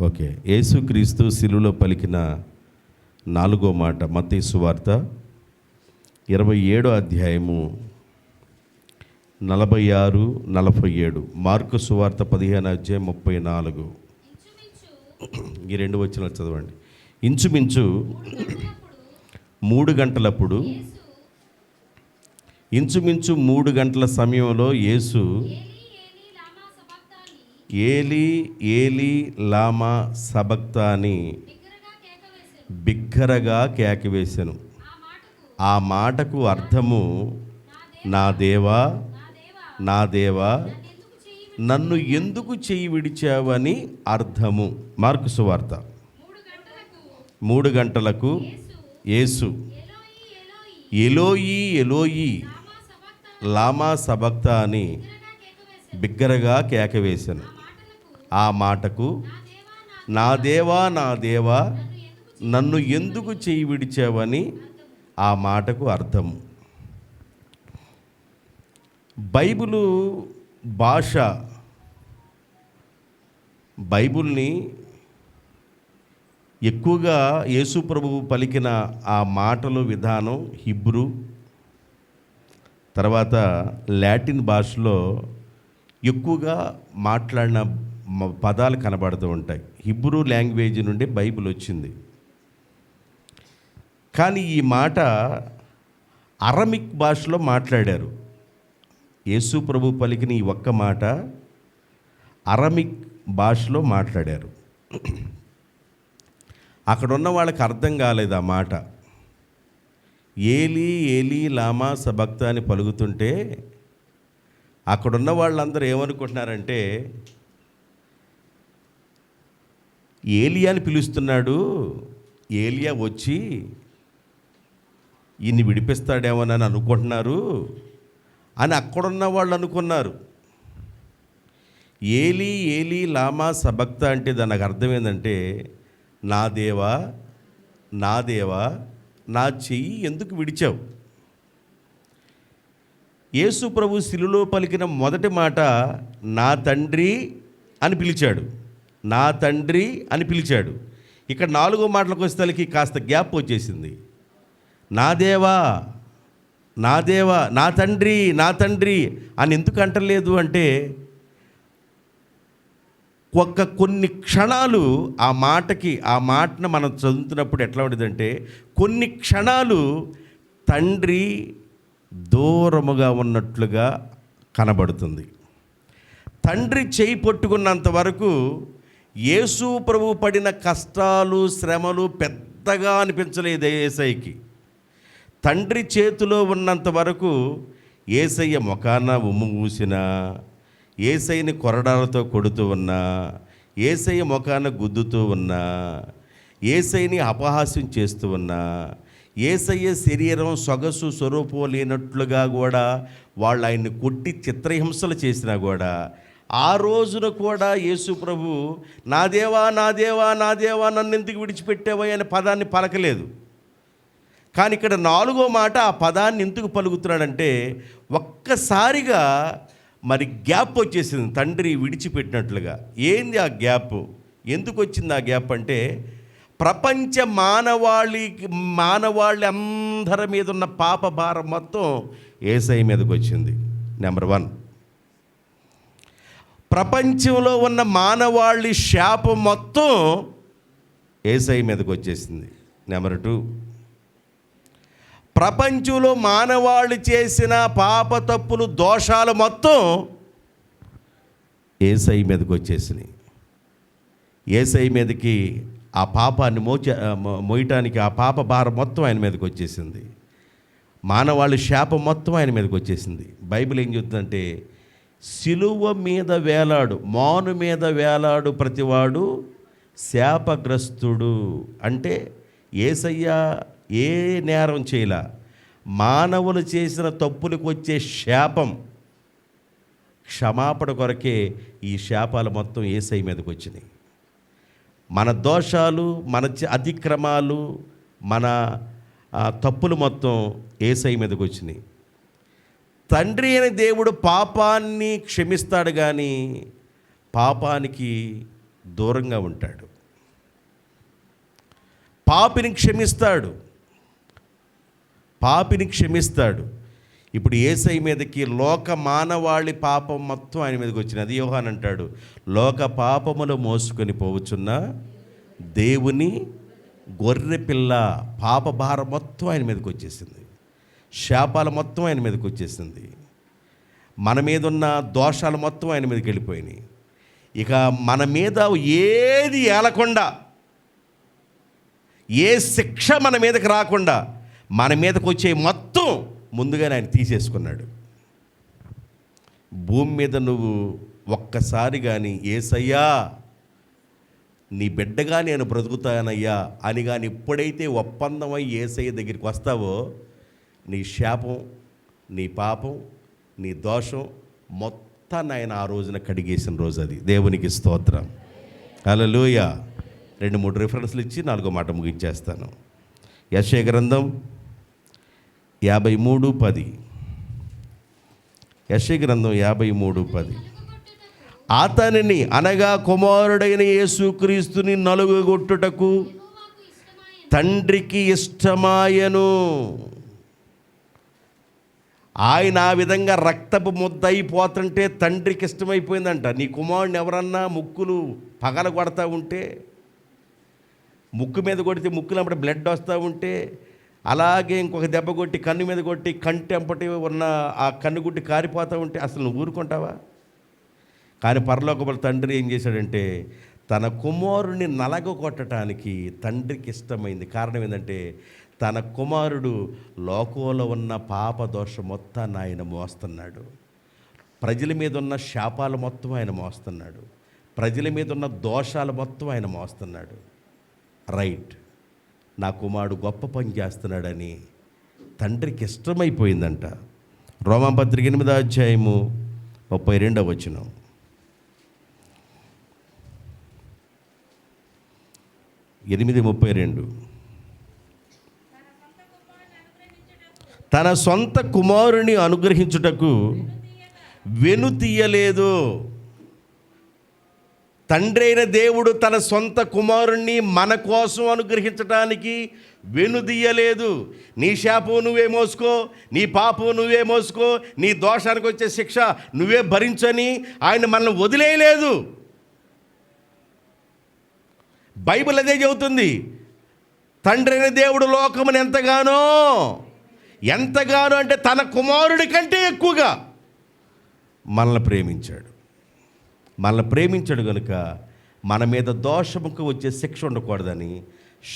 Okay. యేసుక్రీస్తు శిలువలో పలికిన నాలుగో మాట మత్తయి సువార్త ఇరవై ఏడో అధ్యాయము నలభై ఆరు నలభై ఏడు. మార్కు సువార్త పదిహేను అధ్యాయం ముప్పై నాలుగు. ఈ రెండు వచ్చిన చదవండి. ఇంచుమించు మూడు గంటలప్పుడు ఇంచుమించు మూడు గంటల సమయంలో యేసు ఏలి ఏలి లామా సబక్తాని బిగ్గరగా కేకవేశాను. ఆ మాటకు అర్థము నా దేవా నా దేవా నన్ను ఎందుకు చెయ్యి విడిచావని అర్థము. మార్కు సువార్త. మూడు గంటలకు యేసు. ఎలోయి ఎలోయి లామా సబక్తా అని బిగ్గరగా కేకవేశాను. ఆ మాటకు నా దేవా నా దేవా నన్ను ఎందుకు చేయి విడిచావని? ఆ మాటకు అర్థం. బైబిలు భాష బైబిల్ని ఎక్కువగా యేసు ప్రభువు పలికిన ఆ మాటలు విధానం హిబ్రూ తర్వాత లాటిన్ భాషలో ఎక్కువగా మాట్లాడిన పదాలు కనబడుతూ ఉంటాయి. హిబ్రూ లాంగ్వేజ్ నుండి బైబిల్ వచ్చింది. కానీ ఈ మాట అరమిక్ భాషలో మాట్లాడారు. యేసు ప్రభు పలికిన ఈ ఒక్క మాట అరమిక్ భాషలో మాట్లాడారు. అక్కడున్న వాళ్ళకి అర్థం కాలేదు ఆ మాట. ఏలి ఏలి లామా సభక్త అని పలుకుతుంటే అక్కడున్న వాళ్ళందరూ ఏమనుకుంటున్నారంటే ఏలియా అని పిలుస్తున్నాడు. ఏలియా వచ్చి ఈయన్ని విడిపిస్తాడేమోనని అనుకుంటున్నారు. అని అక్కడున్న వాళ్ళు అనుకున్నారు. ఏలి ఏలి లామా సబక్త అంటే దానికి అర్థం ఏంటంటే నా దేవా నా దేవా నా చెయ్యి ఎందుకు విడిచావు? యేసు ప్రభు శిలులో పలికిన మొదటి మాట నా తండ్రి అని పిలిచాడు. నా తండ్రి అని పిలిచాడు. ఇక్కడ నాలుగో మాటలకు వచ్చేసరికి కాస్త గ్యాప్ వచ్చేసింది. నా దేవా నా దేవా నా తండ్రి నా తండ్రి అని ఎందుకు అంటలేదు అంటే ఒక్క కొన్ని క్షణాలు ఆ మాటకి ఆ మాటను మనం చదువుతున్నప్పుడు ఎట్లా ఉండేదంటే కొన్ని క్షణాలు తండ్రి దూరముగా ఉన్నట్లుగా కనబడుతుంది. తండ్రి చేయి పట్టుకున్నంత వరకు యేసు ప్రభు పడిన కష్టాలు శ్రమలు పెద్దగా అనిపించలేదు ఏసైకి. తండ్రి చేతిలో ఉన్నంత వరకు ఏసయ్య ముఖాన ఉమ్ము మూసినా ఏసైని కొరడాలతో కొడుతూ ఉన్నా ఏసయ్య ముఖాన గుద్దుతూ ఉన్నా ఏసైని అపహాస్యం చేస్తూ ఉన్నా ఏసయ్య శరీరం సొగసు స్వరూపం లేనట్లుగా కూడా వాళ్ళు ఆయన్ని కొట్టి చిత్రహింసలు చేసినా కూడా ఆ రోజున కూడా యేసు ప్రభు నా దేవా నా దేవా నా దేవా నన్ను ఎందుకు విడిచిపెట్టావా? అనే పదాన్ని పలకలేదు. కానీ ఇక్కడ నాలుగో మాట ఆ పదాన్ని ఎందుకు పలుకుతున్నాడంటే ఒక్కసారిగా మరి గ్యాప్ వచ్చేసింది తండ్రి విడిచిపెట్టినట్లుగా. ఏంది ఆ గ్యాప్? ఎందుకు వచ్చింది ఆ గ్యాప్ అంటే ప్రపంచ మానవాళికి మానవాళి అందరి మీద ఉన్న పాప భారం మొత్తం ఏసై మీదకి వచ్చింది. Number one. ప్రపంచంలో ఉన్న మానవాళి శాపం మొత్తం ఏసై మీదకి వచ్చేసింది. Number two. ప్రపంచంలో మానవాళి చేసిన పాప తప్పులు దోషాలు మొత్తం ఏసై మీదకి వచ్చేసినాయి. ఏసై మీదకి ఆ పాపాన్ని మోచ మోయటానికి ఆ పాప భారం మొత్తం ఆయన మీదకి వచ్చేసింది. మానవాళి శాపం మొత్తం ఆయన మీదకి వచ్చేసింది. బైబిల్ ఏం చెప్తుందంటే సిలువ మీద వేలాడు మాను మీద వేలాడు ప్రతివాడు శాపగ్రస్తుడు. అంటే ఏసయ్య ఏ నేరం చేయలా? మానవులు చేసిన తప్పులకు వచ్చే శాపం క్షమాపణ కొరకే ఈ శాపాలు మొత్తం ఏసై మీదకి వచ్చినాయి. మన దోషాలు మన అతిక్రమాలు మన తప్పులు మొత్తం ఏసై మీదకి వచ్చినాయి. తండ్రి అయిన దేవుడు పాపాన్ని క్షమిస్తాడు కానీ పాపానికి దూరంగా ఉంటాడు. పాపిని క్షమిస్తాడు. పాపిని క్షమిస్తాడు. ఇప్పుడు ఏసై మీదకి లోక మానవాళి పాపం మొత్తం ఆయన మీదకి అది యోహాన్ అంటాడు లోక పాపములు మోసుకొని పోవచ్చున్న దేవుని గొర్రె పిల్ల పాప భారం మొత్తం ఆయన మీదకి వచ్చేసింది. శాపాలు మొత్తం ఆయన మీదకి వచ్చేసింది. మన మీద ఉన్న దోషాలు మొత్తం ఆయన మీదకి వెళ్ళిపోయినాయి. ఇక మన మీద ఏది ఏలకుండా ఏ శిక్ష మన మీదకి రాకుండా మన మీదకి వచ్చే మొత్తం ముందుగానే ఆయన తీసేసుకున్నాడు. భూమి మీద నువ్వు ఒక్కసారి కానీ ఏసయ్యా నీ బిడ్డగా నేను బ్రతుకుతానయ్యా అని కానీ ఎప్పుడైతే ఒప్పందమై ఏసయ్య దగ్గరికి వస్తావో నీ శాపం నీ పాపం నీ దోషం మొత్తాన్ని ఆయన ఆ రోజున కడిగేసిన రోజు అది. దేవునికి స్తోత్రం. హల్లెలూయా. రెండు మూడు రిఫరెన్స్లు ఇచ్చి నాలుగో మాట ముగించేస్తాను. యశయ గ్రంథం యాభై మూడు పది. యశయ గ్రంథం యాభై మూడు పది. అతనిని అనగా కుమారుడైన యేసుక్రీస్తుని నలుగుగొట్టుటకు తండ్రికి ఇష్టమాయను. ఆయన ఆ విధంగా రక్తపు ముద్ద అయిపోతుంటే తండ్రికి ఇష్టమైపోయిందంట. నీ కుమారుడిని ఎవరన్నా ముక్కులు పగల కొడతా ఉంటే ముక్కు మీద కొడితే ముక్కులు అప్పుడు బ్లడ్ వస్తూ ఉంటే అలాగే ఇంకొక దెబ్బ కొట్టి కన్ను మీద కొట్టి కంటి అంపటి ఉన్న ఆ కన్ను గుట్టి కారిపోతూ ఉంటే అసలు నువ్వు ఊరుకుంటావా? కానీ పరలోకపల తండ్రి ఏం చేశాడంటే తన కుమారుని నలగ కొట్టడానికి తండ్రికి ఇష్టమైంది. కారణం ఏంటంటే తన కుమారుడు లోకంలో ఉన్న పాప దోషం మొత్తాన్ని ఆయన మోస్తున్నాడు. ప్రజల మీద ఉన్న శాపాలు మొత్తం ఆయన మోస్తున్నాడు. ప్రజల మీద ఉన్న దోషాలు మొత్తం ఆయన మోస్తున్నాడు. రైట్ నా కుమారుడు గొప్ప పని చేస్తున్నాడని తండ్రికి ఇష్టమైపోయిందంట. రోమాపత్రిక ఎనిమిదో అధ్యాయము ముప్పై రెండవ వచనం. ఎనిమిది ముప్పై రెండు. తన సొంత కుమారుని అనుగ్రహించుటకు వెనుతీయలేదు తండ్రి అయిన దేవుడు తన సొంత కుమారుణ్ణి మన కోసం అనుగ్రహించడానికి వెనుదీయలేదు నీ శాపం నువ్వే మోసుకో నీ పాపం నువ్వే మోసుకో నీ దోషానికి వచ్చే శిక్ష నువ్వే భరించని ఆయన మనల్ని వదిలేయలేదు. బైబిల్ అదే చెబుతుంది. తండ్రి అయిన దేవుడు లోకమును ఎంతగానో ఎంతగానో అంటే తన కుమారుడి కంటే ఎక్కువగా మనల్ని ప్రేమించాడు. మనల్ని ప్రేమించాడు కనుక మన మీద దోషముకు వచ్చే శిక్ష ఉండకూడదని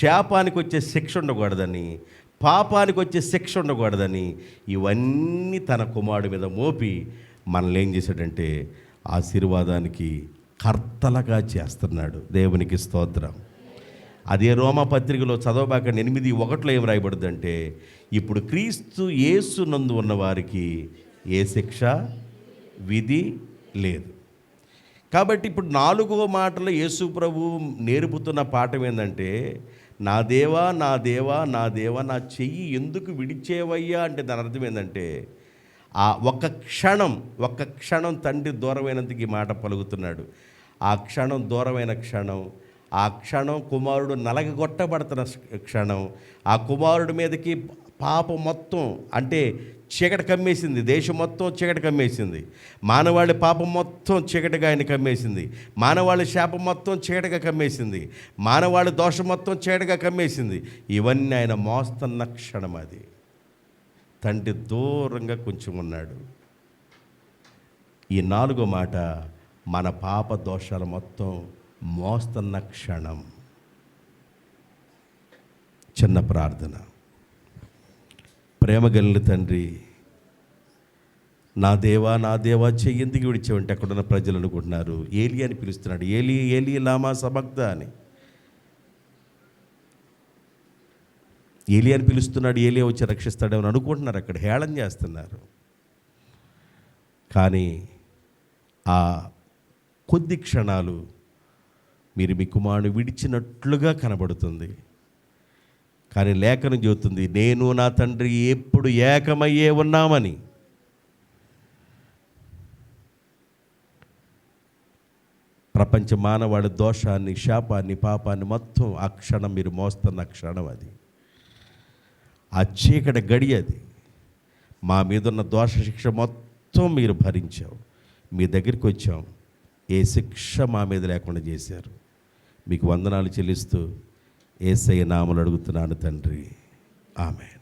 శాపానికి వచ్చే శిక్ష ఉండకూడదని పాపానికి వచ్చే శిక్ష ఉండకూడదని ఇవన్నీ తన కుమారుడి మీద మోపి మనల్ని ఏం చేశాడంటే ఆశీర్వాదానికి కర్తలుగా చేస్తున్నాడు. దేవునికి స్తోత్రం. అదే రోమా పత్రికలో చదవబాక ఎనిమిది ఒకటిలో ఏం రాయబడుతుందంటే ఇప్పుడు క్రీస్తు యేసు నందు ఉన్న వారికి ఏ శిక్ష విధి లేదు. కాబట్టి ఇప్పుడు నాలుగో మాటలో యేసు ప్రభు నేర్పుతున్న పాఠం ఏంటంటే నా దేవా నా దేవా నా దేవా నా చెయ్యి ఎందుకు విడిచేవయ్యా అంటే దాని అర్థం ఏంటంటే ఆ ఒక్క క్షణం ఒక్క క్షణం తండ్రి దూరమైనందుకు ఈ మాట పలుకుతున్నాడు. ఆ క్షణం దూరమైన క్షణం ఆ క్షణం కుమారుడు నలగగొట్టబడుతున్న క్షణం. ఆ కుమారుడి మీదకి పాపం మొత్తం అంటే చీకటి కమ్మేసింది. దేశం మొత్తం చీకటి కమ్మేసింది. మానవాళి పాపం మొత్తం చీకటిగా ఆయన కమ్మేసింది. మానవాళి శాపం మొత్తం చీకటిగా కమ్మేసింది. మానవాళి దోషం మొత్తం చీకటిగా కమ్మేసింది. ఇవన్నీ ఆయన మోస్తున్న క్షణం అది. తండ్రి దూరంగా కొంచెం ఉన్నాడు. ఈ నాలుగో మాట మన పాప దోషాలు మొత్తం మోస్తున్న క్షణం. చిన్న ప్రార్థన. ప్రేమ గల్లి తండ్రి నా దేవా నా దేవా చెయ్యి ఎందుకు విడిచావంటే అక్కడున్న ప్రజలు అనుకుంటున్నారు. ఏలి అని పిలుస్తున్నాడు. ఏలి ఏలి లామా సమగ్ధ అని. ఏలి అని పిలుస్తున్నాడు ఏలి వచ్చి రక్షిస్తాడేమని అనుకుంటున్నారు. అక్కడ హేళన చేస్తున్నారు. కానీ ఆ కొద్ది క్షణాలు మీరు మీ కుమారుని విడిచినట్లుగా కనబడుతుంది. కానీ లేఖనం చెబుతుంది నేను నా తండ్రి ఎప్పుడు ఏకమయ్యే ఉన్నామని. ప్రపంచ మానవాళి దోషాన్ని శాపాన్ని పాపాన్ని మొత్తం ఆ క్షణం మీరు మోస్తున్న క్షణం అది. ఆ చీకటి గడి అది. మా మీదున్న దోష శిక్ష మొత్తం మీరు భరించావు. మీ దగ్గరికి వచ్చాం. ఏ శిక్ష మా మీద లేకుండా చేశారు. మీకు వందనాలు చెల్లిస్తూ ఏసై నామలు అడుగుతున్నాను తండ్రి. ఆమె